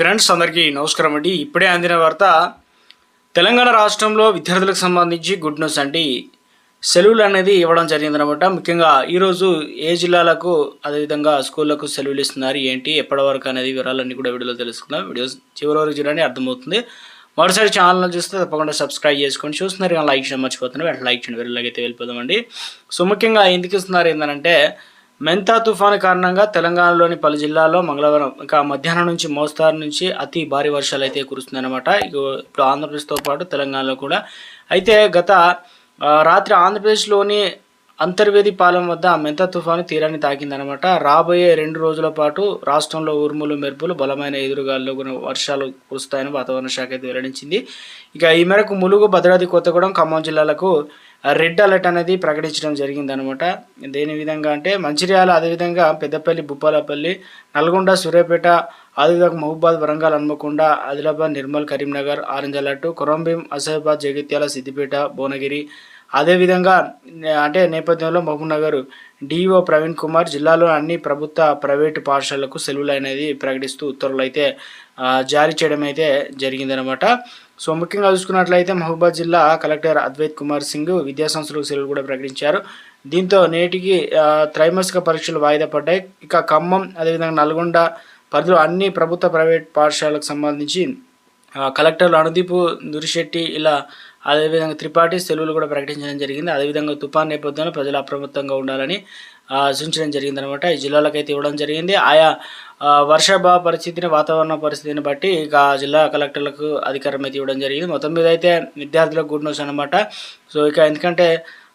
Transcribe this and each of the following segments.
Friends అందరికీ నమస్కారం అండి. ఇప్పుడే అందిన వార్త తెలంగాణ రాష్ట్రంలో విద్యార్థులకు సంబంధించి గుడ్ న్యూస్ అండి. సెలవులు అనేది ఇవ్వడం జరిగిందనమాట. ముఖ్యంగా ఈరోజు ఏ జిల్లాలకు అదేవిధంగా స్కూళ్ళకు సెలవులు ఇస్తున్నారు ఏంటి ఎప్పటి వరకు అనేది వివరాలన్నీ కూడా వీడియోలో తెలుసుకుందాం. వీడియోస్ చివరి వరకు చూడండి అర్థమవుతుంది. మరోసారి ఛానల్ చూస్తే తప్పకుండా సబ్స్క్రైబ్ చేసుకొని చూస్తున్నారు కానీ లైక్ చేయడం మర్చిపోతున్నారు. వెంటనే లైక్ చేయండి. వీడియోలోకి అయితే వెళ్ళిపోదామండి. సో ముఖ్యంగా ఎందుకు ఇస్తున్నారు ఏంటంటే మెంతా తుఫాను కారణంగా తెలంగాణలోని పలు జిల్లాల్లో మంగళవారం ఇంకా మధ్యాహ్నం నుంచి మోస్తారు నుంచి అతి భారీ వర్షాలు అయితే కురుస్తుందన్నమాట. ఇగో ఇప్పుడు ఆంధ్రప్రదేశ్తో పాటు తెలంగాణలో కూడా. అయితే గత రాత్రి ఆంధ్రప్రదేశ్లోని అంతర్వేది పాలెం వద్ద మెంతా తుఫాను తీరాన్ని తాకిందనమాట రాబోయే రెండు రోజుల పాటు రాష్ట్రంలో ఉరుములు మెరుపులు బలమైన ఎదురుగాల్లో కూడా వర్షాలు కురుస్తాయని వాతావరణ శాఖ అయితే వెల్లడించింది. ఇక ఈ మేరకు ములుగు భద్రాద్రి కొత్తగూడెం ఖమ్మం జిల్లాలకు రెడ్ అలర్ట్ అనేది ప్రకటించడం జరిగిందనమాట. దేని విధంగా అంటే మంచిర్యాల అదేవిధంగా పెద్దపల్లి భూపాలపల్లి నల్గొండ సూర్యాపేట అదేవిధంగా మహబూబాద్ వరంగల్ హన్మకొండ ఆదిలాబాద్ నిర్మల్ కరీంనగర్ ఆరెంజ్ అలర్ట్ కొరంభీం అసహాబాద్ జగిత్యాల సిద్దిపేట భువనగిరి అదేవిధంగా అంటే నేపథ్యంలో మహబూబ్నగర్ డిఓ ప్రవీణ్ కుమార్ జిల్లాలో అన్ని ప్రభుత్వ ప్రైవేటు పాఠశాలలకు సెలవులు అనేది ప్రకటిస్తూ ఉత్తర్వులు అయితే జారీ చేయడం అయితే జరిగిందనమాట సో ముఖ్యంగా చూసుకున్నట్లయితే మహబూబాద్ జిల్లా కలెక్టర్ అద్వైత్ కుమార్ సింగ్ విద్యాసంస్థలకు సెలవులు కూడా ప్రకటించారు. దీంతో నేటికి త్రైమాసిక పరీక్షలు వాయిదా పడ్డాయి. ఇక ఖమ్మం అదేవిధంగా నల్గొండ పరిధిలో అన్ని ప్రభుత్వ ప్రైవేట్ పాఠశాలకు సంబంధించి కలెక్టర్లు అనుదీప్ దురిశెట్టి ఇలా అదేవిధంగా త్రిపాఠి సెలవులు కూడా ప్రకటించడం జరిగింది. అదేవిధంగా తుఫాన్ నేపథ్యంలో ప్రజలు అప్రమత్తంగా ఉండాలని ఆ, సూచించడం జరిగిందనమాట ఈ జిల్లాలకైతే ఇవ్వడం జరిగింది. ఆయా ఆ, వర్షాభావ పరిస్థితిని వాతావరణ పరిస్థితిని బట్టి ఇక జిల్లా కలెక్టర్లకు అధికారం అయితే ఇవ్వడం జరిగింది. మొత్తం మీద అయితే విద్యార్థులకు గుడ్ న్యూస్ అనమాట సో ఇక ఎందుకంటే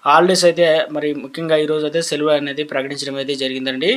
హాలిడేస్ అయితే మరి ముఖ్యంగా ఈరోజు అయితే సెలవు అనేది ప్రకటించడం అయితే జరిగిందండి.